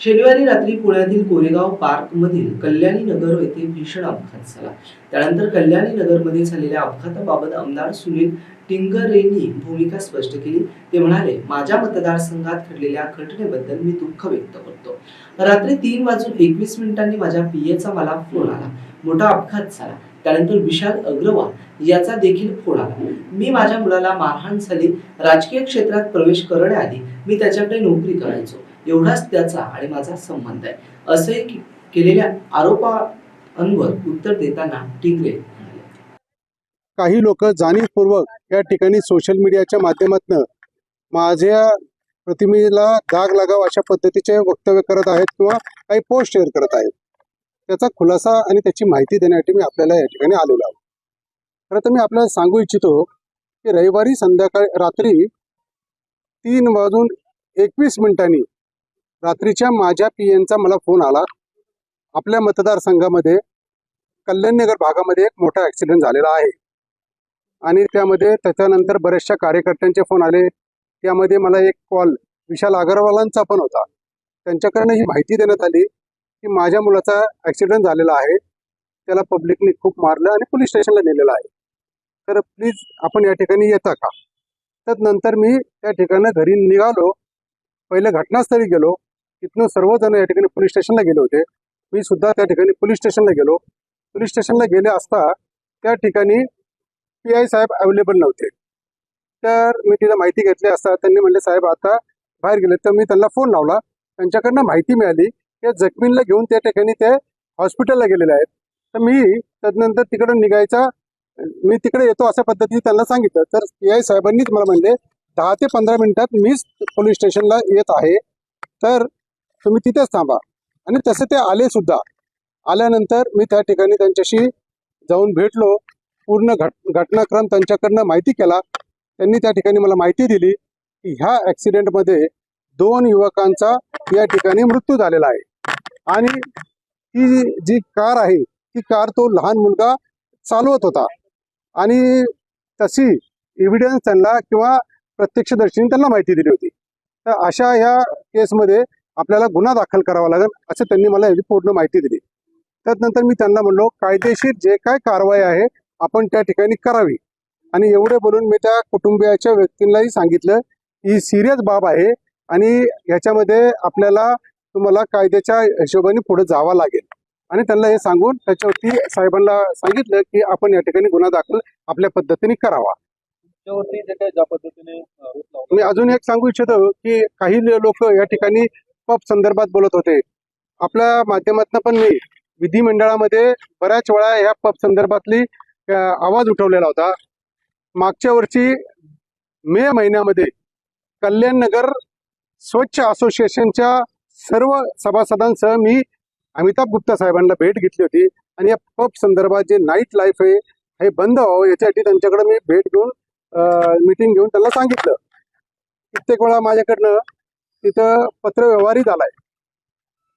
शनिवारी रात्री पुण्यातील कोरेगाव पार्क मधील कल्याणी नगर येथे भीषण अपघात झाला. त्यानंतर कल्याणी नगरमध्ये झालेल्या अपघाताबाबत आमदार सुनील टिंगरेंनी भूमिका स्पष्ट केली. ते म्हणाले माझ्या मतदारसंघात घडलेल्या घटनेबद्दल मी दुःख व्यक्त करतो. रात्री तीन वाजून एकवीस मिनिटांनी माझ्या पीएचा मला फोन आला. मोठा अपघात झाला. त्यानंतर विशाल अग्रवाल याचा देखील फोन आला. मी माझ्या मुलाला मारहाण झाली. राजकीय क्षेत्रात प्रवेश करण्याआधी मी त्याच्याकडे नोकरी करायचो. एवढाच त्याचा आणि माझा संबंध आहे. असे केलेल्या आरोपांवर उत्तर देताना टिकले काही लोक जाणीवपूर्वक या ठिकाणी सोशल मीडियाच्या माध्यमातून माझ्या प्रतिमेला दाग लागाव अशा पद्धतीचे वक्तव्य करत आहेत किंवा काही पोस्ट शेअर करत आहेत. त्याचा खुलासा आणि त्याची माहिती देण्यासाठी मी आपल्याला या ठिकाणी आलेलो आहे. खरं तर मी आपल्याला सांगू इच्छितो की रविवारी संध्याकाळी रात्री तीन वाजून एकवीस मिनिटांनी रात्रीच्या माझ्या पी एनचा मला फोन आला. आपल्या मतदारसंघामध्ये कल्याणनगर भागामध्ये एक मोठा ॲक्सिडेंट झालेला आहे. आणि त्यामध्ये त्याच्यानंतर बऱ्याचशा कार्यकर्त्यांचे फोन आले. त्यामध्ये मला एक कॉल विशाल अगरवालांचा पण होता. त्यांच्याकडनं ही माहिती देण्यात आली की माझ्या मुलाचा ॲक्सिडेंट झालेला आहे. त्याला पब्लिकने खूप मारलं आणि पोलीस स्टेशनला नेलेलं आहे. तर प्लीज आपण या ठिकाणी येता का? तर नंतर मी त्या ठिकाणी घरी निघालो. पहिले घटनास्थळी गेलो. तिथनं सर्वजण या ठिकाणी पोलीस स्टेशनला गेले होते. मी सुद्धा त्या ठिकाणी पोलीस स्टेशनला गेलो. पोलीस स्टेशनला गेले असता त्या ठिकाणी पी आय साहेब अवेलेबल नव्हते. तर मी तिला माहिती घेतली असता. त्यांनी म्हणले साहेब आता बाहेर गेले. तर मी त्यांना फोन लावला. त्यांच्याकडनं माहिती मिळाली की जखमींना घेऊन त्या ठिकाणी ते हॉस्पिटलला गेलेले आहेत. तर मी त्यानंतर तिकडं निघायचा मी तिकडे येतो अशा पद्धतीने त्यांना सांगितलं. तर पी आय साहेबांनीच मला म्हणले दहा ते पंधरा मिनिटात मीच पोलीस स्टेशनला येत आहे. तर तुम्ही तिथेच थांबा. आणि तसे ते आले सुद्धा आल्यानंतर मी त्या ठिकाणी त्यांच्याशी जाऊन भेटलो. पूर्ण घट घटनाक्रम त्यांच्याकडनं माहिती केला. त्यांनी त्या ठिकाणी मला माहिती दिली की ह्या ॲक्सिडेंटमध्ये दोन युवकांचा या ठिकाणी मृत्यू झालेला आहे. आणि ही जी कार आहे ती कार तो लहान मुलगा चालवत होता. आणि तशी एव्हिडन्स त्यांना किंवा प्रत्यक्षदर्शीने त्यांना माहिती दिली होती. तर अशा ह्या केसमध्ये आपल्याला गुन्हा दाखल करावा लागेल असं त्यांनी मला याची पूर्ण माहिती दिली. त्यानंतर मी त्यांना म्हणलो कायदेशीर जे काय कारवाई आहे आपण त्या ठिकाणी करावी. आणि एवढे बोलून मी त्या कुटुंबियाच्या व्यक्तींनाही सांगितलं ही सिरियस बाब आहे आणि ह्याच्यामध्ये आपल्याला तुम्हाला कायद्याच्या हिशोबाने पुढे जावं लागेल. आणि त्यांना हे सांगून त्याच्यावरती साहेबांना सांगितलं की आपण या ठिकाणी गुन्हा दाखल आपल्या पद्धतीने करावा. मी अजून एक सांगू इच्छितो की काही लोक या ठिकाणी पब संदर्भात बोलत होते. आपल्या माध्यमातून पण मी विधिमंडळामध्ये बऱ्याच वेळा या पब संदर्भातली आवाज उठवलेला होता. मागच्या वर्षी मे महिन्यामध्ये कल्याण नगर स्वच्छ असोसिएशनच्या सर्व सभासदांसह मी अमिताभ गुप्ता साहेबांना भेट घेतली होती. आणि या पब संदर्भात जे नाईट लाईफ आहे हे बंद व्हावं याच्यासाठी त्यांच्याकडे मी भेट घेऊन मीटिंग घेऊन त्यांना सांगितलं. कित्येक वेळा माझ्याकडनं तिथं पत्रव्यवहारही झालाय.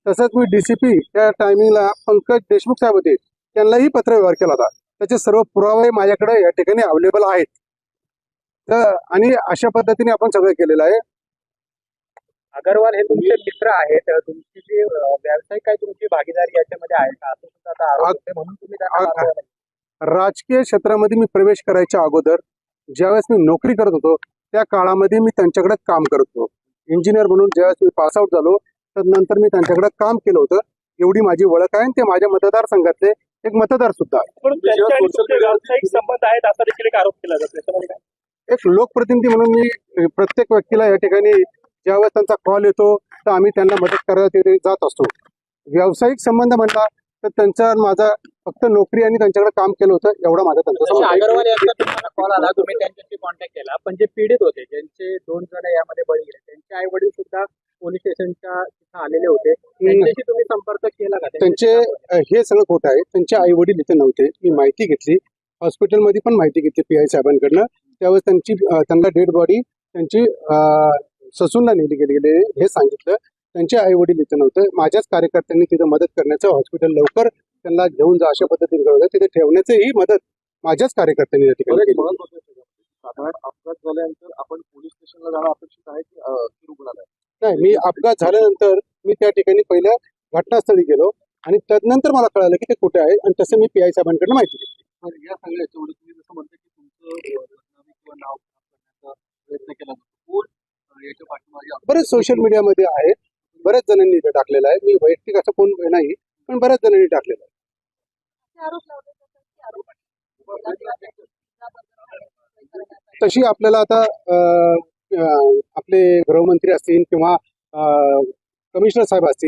तसंच मी डीसीपी त्या टायमिंगला पंकज देशमुख साहेब होते त्यांनाही पत्रव्यवहार केला होता. त्याचे सर्व पुरावे माझ्याकडे या ठिकाणी अवेलेबल आहेत. तर आणि अशा पद्धतीने आपण सगळं केलेलं आहे. अगरवाल हे तुमचे मित्र आहेत. तुमची जी व्यावसायिक काय तुमची भागीदारी याच्यामध्ये आहे का? असं सुद्धा आता म्हणून तुम्ही त्यांना. राजकीय क्षेत्रामध्ये मी प्रवेश करायच्या अगोदर ज्यावेळेस मी नोकरी करत होतो त्या काळामध्ये मी त्यांच्याकडे काम करत होतो. इंजिनियर म्हणून ज्यावेळेस मी पासआउट झालो तर नंतर मी त्यांच्याकडे काम केलं होतं. एवढी माझी ओळख आहे आणि ते माझ्या मतदारसंघातले एक मतदार सुद्धा आहे पण त्यांचे आणि तुमचे व्यावसायिक संबंध आहेत असा देखील एक आरोप केला जातो याच्यामध्ये काय? एक लोकप्रतिनिधी म्हणून मी प्रत्येक व्यक्तीला या ठिकाणी ज्यावेळेस त्यांचा कॉल येतो तर आम्ही त्यांना मदत करायला जात असतो. व्यावसायिक संबंध म्हणला तर त्यांचा माझा फक्त नोकरी आणि त्यांच्याकडे काम केलं होतं एवढा माझा त्यांचा. अगरवाल यांचा तुम्हाला कॉल आला तुम्ही त्यांच्याशी कॉन्टॅक्ट केला पण जे पीडित होते ज्यांचे दोन जण यामध्ये बळी गेले त्यांचे आई वडील सुद्धा पोलीस स्टेशनच्या तिथे आलेले होते त्यांच्याशी तुम्ही संपर्क केला का? त्यांचे हे सगळं खोटं आहे. त्यांचे आई वडील इथे नव्हते. मी माहिती घेतली. हॉस्पिटलमध्ये पण माहिती घेतली पी आय साहेबांकडनं. त्यावेळेस त्यांची त्यांना डेड बॉडी त्यांची ससूनला नेली गेली गेली हे सांगितलं. त्यांचे आई वडील इथे नव्हते. माझ्याच कार्यकर्त्यांनी तिथे मदत करण्याचं हॉस्पिटल लवकर त्यांना घेऊन जा अशा पद्धतीने कळवलं तिथे ठेवण्याचीही मदत माझ्याच कार्यकर्त्यांनी या ठिकाणी साधारण अपघात झाल्यानंतर आपण पोलीस स्टेशनला जाणं अपेक्षित आहे की रुग्णालय नाही मी अपघात झाल्यानंतर मी त्या ठिकाणी पहिल्या घटनास्थळी गेलो आणि त्यानंतर मला कळालं की ते कुठे आहे आणि तसं मी पी आय साहेबांकडून माहिती घेतली. या सगळ्या याच्यामुळे तुम्ही जसं म्हणता की तुमचं नाव करण्याचा प्रयत्न केला बरेच सोशल मीडियामध्ये आहेत बऱ्याच जणांनी टाकलेलं आहे. मी वैयक्तिक असं कोण नाही पण बऱ्याच जणांनी टाकलेलं आहे. तशी आपल्याला आता आपले गृहमंत्री असतील किंवा कमिशनर साहेब असतील